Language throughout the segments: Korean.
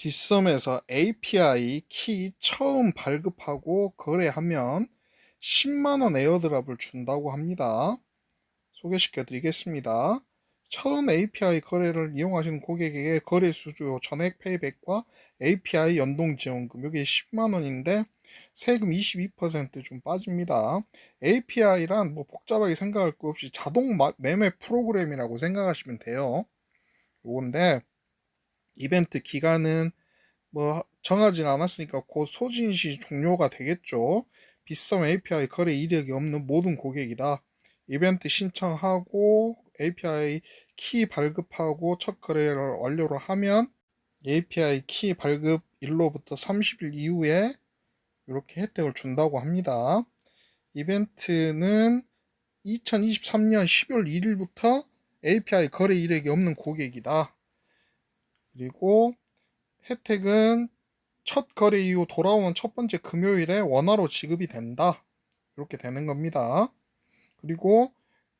뒷섬에서 API 키 처음 발급하고 거래하면 10만원 에어드랍을 준다고 합니다. 소개시켜 드리겠습니다. 처음 API 거래를 이용하시는 고객에게 거래 수수료 전액 페이백과 API 연동 지원금 여기 10만원인데 세금 22%좀 빠집니다. API란 뭐 복잡하게 생각할 거 없이 자동 마- 매매 프로그램이라고 생각하시면 돼요. 요건데 이벤트 기간은 뭐 정하지 않았으니까 곧 소진 시 종료가 되겠죠. 빗썸 API 거래 이력이 없는 모든 고객이다. 이벤트 신청하고 API 키 발급하고 첫 거래를 완료를 하면 API 키 발급 일로부터 30일 이후에 이렇게 혜택을 준다고 합니다. 이벤트는 2023년 12월 1일부터 API 거래 이력이 없는 고객이다. 그리고 혜택은 첫 거래 이후 돌아오는 첫 번째 금요일에 원화로 지급이 된다. 이렇게 되는 겁니다. 그리고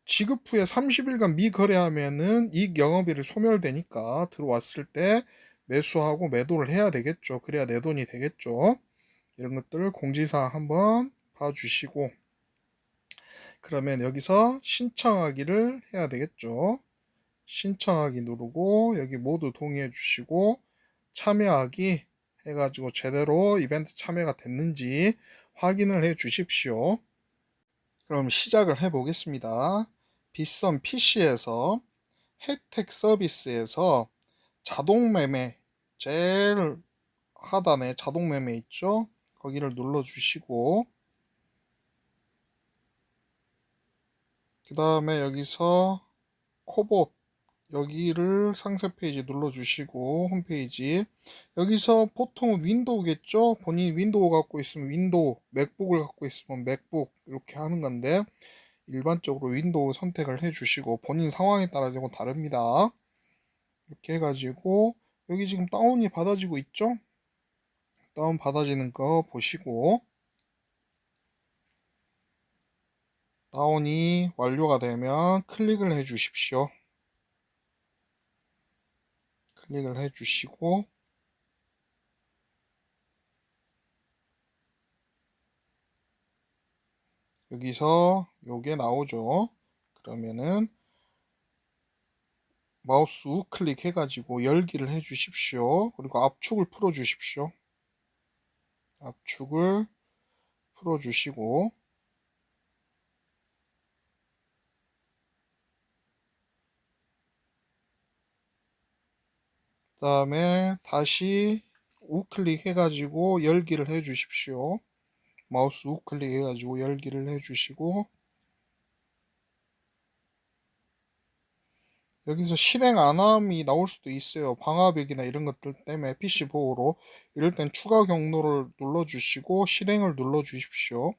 지급 후에 30일간 미거래하면은 이익 영업일이 소멸되니까 들어왔을 때 매수하고 매도를 해야 되겠죠. 그래야 내 돈이 되겠죠. 이런 것들을 공지사항 한번 봐주시고 그러면 여기서 신청하기를 해야 되겠죠. 신청하기 누르고 여기 모두 동의해 주시고 참여하기 해가지고 제대로 이벤트 참여가 됐는지 확인을 해 주십시오. 그럼 시작을 해 보겠습니다. 빗썸 PC에서 혜택 서비스에서 자동 매매 제일 하단에 자동 매매 있죠? 거기를 눌러 주시고 그 다음에 여기서 코봇 여기를 상세 페이지 눌러주시고 홈페이지. 여기서 보통 윈도우겠죠? 본인이 윈도우 갖고 있으면 윈도우 맥북을 갖고 있으면 맥북 이렇게 하는 건데 일반적으로 윈도우 선택을 해주시고 본인 상황에 따라 조금 다릅니다. 이렇게 해가지고 여기 지금 다운이 받아지고 있죠? 다운 받아지는 거 보시고 다운이 완료가 되면 클릭을 해 주십시오. 클릭을 해 주시고 여기서 요게 나오죠. 그러면은 마우스 우클릭 해가지고 열기를 해 주십시오. 그리고 압축을 풀어 주십시오. 압축을 풀어 주시고 그 다음에 다시 우클릭 해가지고 열기를 해 주십시오. 마우스 우클릭 해가지고 열기를 해 주시고 여기서 실행 안함이 나올 수도 있어요. 방화벽이나 이런 것들 때문에 PC 보호로 이럴 땐 추가 경로를 눌러 주시고 실행을 눌러 주십시오.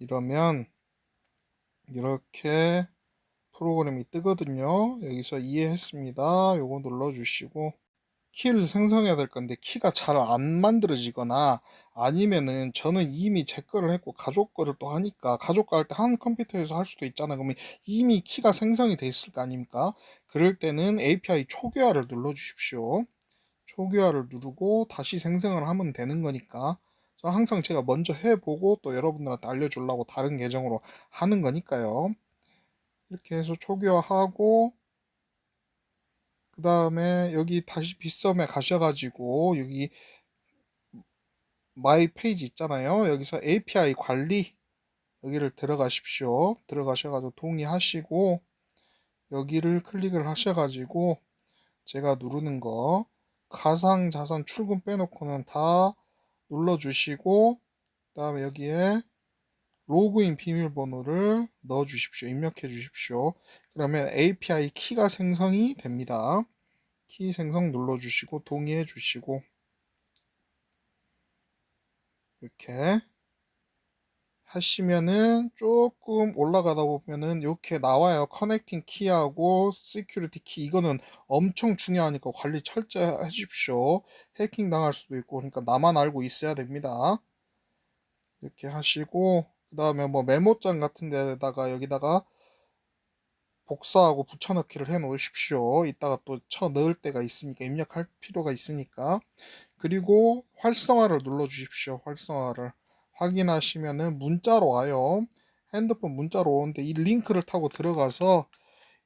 이러면 이렇게 프로그램이 뜨거든요. 여기서 이해했습니다. 요거 눌러주시고 키를 생성해야 될 건데 키가 잘 안 만들어지거나 아니면은 저는 이미 제 거를 했고 가족 거를 또 하니까 가족 거 할 때 한 컴퓨터에서 할 수도 있잖아요. 그러면 이미 키가 생성이 돼 있을 거 아닙니까? 그럴 때는 API 초기화를 눌러 주십시오. 초기화를 누르고 다시 생성을 하면 되는 거니까 항상 제가 먼저 해보고 또 여러분들한테 알려주려고 다른 계정으로 하는 거니까요. 이렇게 해서 초기화하고 그 다음에 여기 다시 빗썸에 가셔가지고 여기 마이 페이지 있잖아요. 여기서 API 관리 여기를 들어가십시오. 들어가셔가지고 동의하시고 여기를 클릭을 하셔가지고 제가 누르는 거 가상 자산 출금 빼놓고는 다 눌러주시고 그 다음에 여기에 로그인 비밀번호를 넣어 주십시오. 입력해 주십시오. 그러면 API 키가 생성이 됩니다. 키 생성 눌러 주시고 동의해 주시고 이렇게 하시면은 조금 올라가다 보면은 이렇게 나와요. 커넥팅 키하고 시큐리티 키 이거는 엄청 중요하니까 관리 철저히 하십시오. 해킹 당할 수도 있고 그러니까 나만 알고 있어야 됩니다. 이렇게 하시고 그 다음에 뭐 메모장 같은 데다가 여기다가 복사하고 붙여넣기를 해 놓으십시오. 이따가 또 쳐 넣을 때가 있으니까 입력할 필요가 있으니까 그리고 활성화를 눌러 주십시오. 활성화를 확인하시면은 문자로 와요. 핸드폰 문자로 오는데 이 링크를 타고 들어가서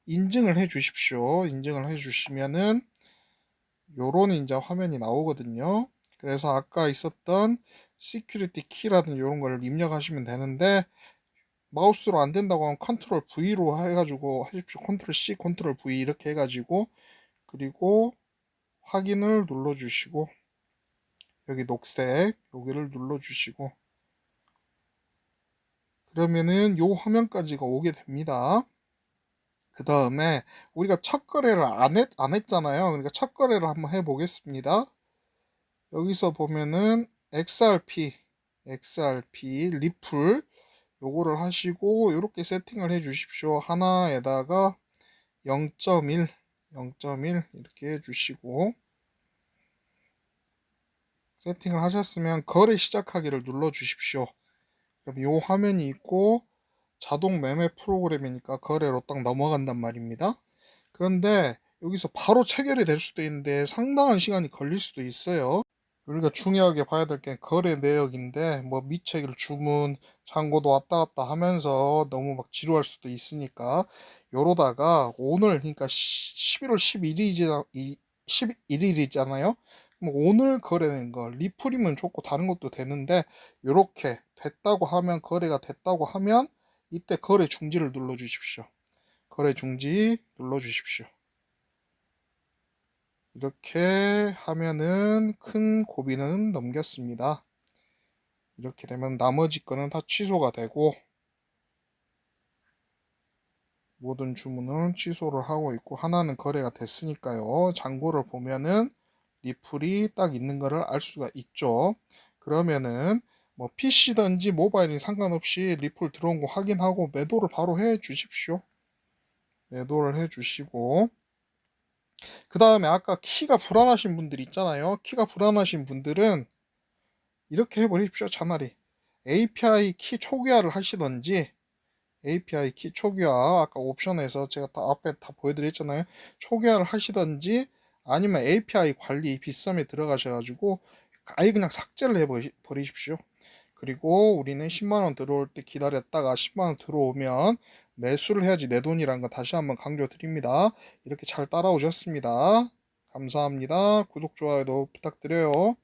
인증을 해 주십시오. 인증을 해 주시면은 요런 이제 화면이 나오거든요. 그래서 아까 있었던 시큐리티 키라든지 이런 걸 입력하시면 되는데 마우스로 안 된다고 하면 컨트롤 V로 해가지고 하십시오. 컨트롤 C, 컨트롤 V 이렇게 해가지고 그리고 확인을 눌러주시고 여기 녹색 여기를 눌러주시고 그러면은 요 화면까지가 오게 됩니다. 그 다음에 우리가 첫 거래를 안, 했, 안 했잖아요. 그러니까 첫 거래를 한번 해보겠습니다. 여기서 보면은 XRP, XRP 리플 요거를 하시고 이렇게 세팅을 해 주십시오. 하나에다가 0.1, 0.1 이렇게 해 주시고 세팅을 하셨으면 거래 시작하기를 눌러 주십시오. 그럼 이 화면이 있고 자동 매매 프로그램이니까 거래로 딱 넘어간단 말입니다. 그런데 여기서 바로 체결이 될 수도 있는데 상당한 시간이 걸릴 수도 있어요. 우리가 중요하게 봐야 될 게 거래 내역인데 뭐 미체결 주문 잔고도 왔다 갔다 하면서 너무 막 지루할 수도 있으니까 요러다가 오늘 그러니까 11월 11일이잖아 11일이잖아요. 뭐 오늘 거래된 거 리플이면 좋고 다른 것도 되는데 요렇게 됐다고 하면 거래가 됐다고 하면 이때 거래 중지를 눌러 주십시오. 거래 중지 눌러 주십시오. 이렇게 하면은 큰 고비는 넘겼습니다. 이렇게 되면 나머지 거는 다 취소가 되고 모든 주문은 취소를 하고 있고 하나는 거래가 됐으니까요. 잔고를 보면은 리플이 딱 있는 거를 알 수가 있죠. 그러면은 뭐 PC든지 모바일이 상관없이 리플 들어온 거 확인하고 매도를 바로 해 주십시오. 매도를 해 주시고 그 다음에 아까 키가 불안하신 분들 있잖아요. 키가 불안하신 분들은 이렇게 해버리십시오. 차라리 API 키 초기화를 하시던지 API 키 초기화 아까 옵션에서 제가 다 앞에 다 보여드렸잖아요. 초기화를 하시던지 아니면 API 관리 빗썸에 들어가셔가지고 아예 그냥 삭제를 해버리십시오. 그리고 우리는 10만원 들어올 때 기다렸다가 10만원 들어오면 매수를 해야지 내 돈이라는 거 다시 한번 강조 드립니다. 이렇게 잘 따라오셨습니다. 감사합니다. 구독, 좋아요도 부탁드려요.